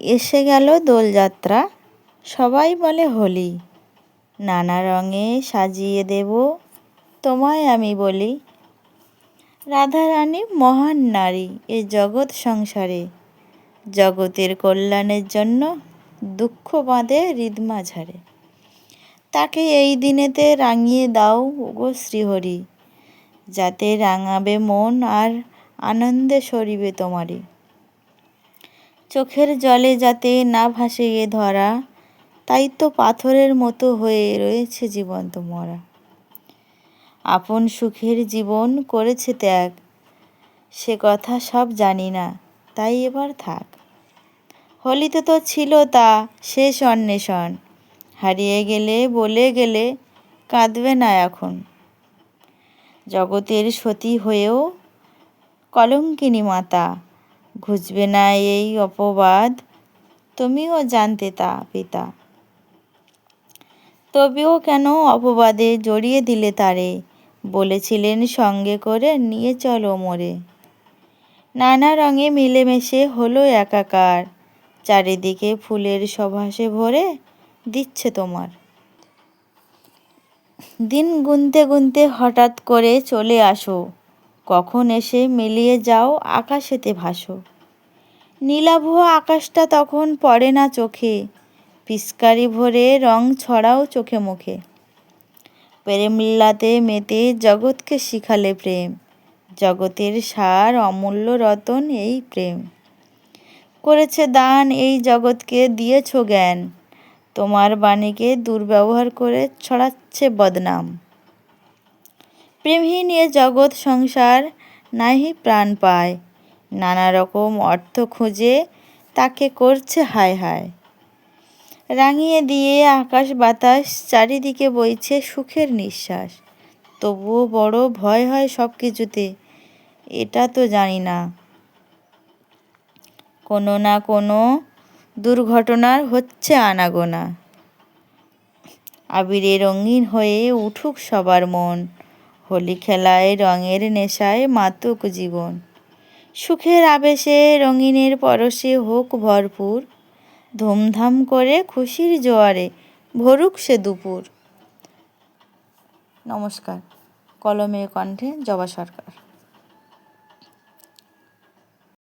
এসে গেল দোলযাত্রা। সবাই বলে, হোলি, নানা রঙে সাজিয়ে দেব, তোমায় আমি বলি। রাধারানী মহান নারী এ জগৎ সংসারে। জগতের কল্যাণের জন্য দুঃখ বাঁধে হৃদমাঝারে। তাকে এই দিনেতে রাঙিয়ে দাও গো শ্রীহরি, যাতে রাঙাবে মন আর আনন্দে সরিবে তোমারই। চোখের জলে যাতে না ভাসে এ ধরা, তাই তো পাথরের মতো হয়ে রয়েছে জীবন্ত মরা। আপন সুখের জীবন করেছে ত্যাগ, সে কথা সব জানি না, তাই এবার থাক। হোলিতে তো ছিল তা শেষ অন্বেষণ, হারিয়ে গেলে বলে গেলে কাঁদবে না এখন। জগতের সতী হয়েও কলঙ্কিনী মাতা ঘুচবে না এই অপবাদ। তুমিও জানতে তা, পিতা। তবেও কেন অপবাদে জড়িয়ে দিলে তারে? বলেছিলেন সঙ্গে করে, নিয়ে চলো মোরে নানা রঙে মিলেমিশে হলো একাকার। চারিদিকে ফুলের সভাসে ভরে দিচ্ছে তোমার। দিন গুনতে গুনতে হঠাৎ করে চলে আসো। কখন এসে মিলিয়ে যাও আকাশেতে ভাসো। নীলাভ আকাশটা তখন পড়ে না চোখে পিস্কারি ভরে রং ছড়াও চোখে মুখে। প্রেমলীলাতে মেতে জগৎকে শিখালে প্রেম, জগতের সার অমূল্য রতন এই প্রেম। করেছে দান এই জগৎকে, দিয়েছ জ্ঞান, তোমার বাণীকে দুর্ব্যবহার করে ছড়াচ্ছে বদনাম। প্রেমহীন এ জগৎ সংসার নাহি প্রাণ পায়। নানা রকম অর্থ খুঁজে তাকে করছে হায় হায়। রাঙিয়ে দিয়ে আকাশ বাতাস চারিদিকে বইছে সুখের নিঃশ্বাস। তবুও বড় ভয় হয় সব কিছুতে এটা তো জানি না। কোনো না কোনো দুর্ঘটনার হচ্ছে আনাগোনা। আবিরে রঙিন হয়ে উঠুক সবার মন। হোলি খেলায় রঙের নেশায় মাতুক জীবন। সুখের আবেশে রঙিনের পরশে হোক ভরপুর, ধুমধাম করে খুশির জোয়ারে ভরুক সে দুপুর। নমস্কার, কলমে কণ্ঠে জবা সরকার।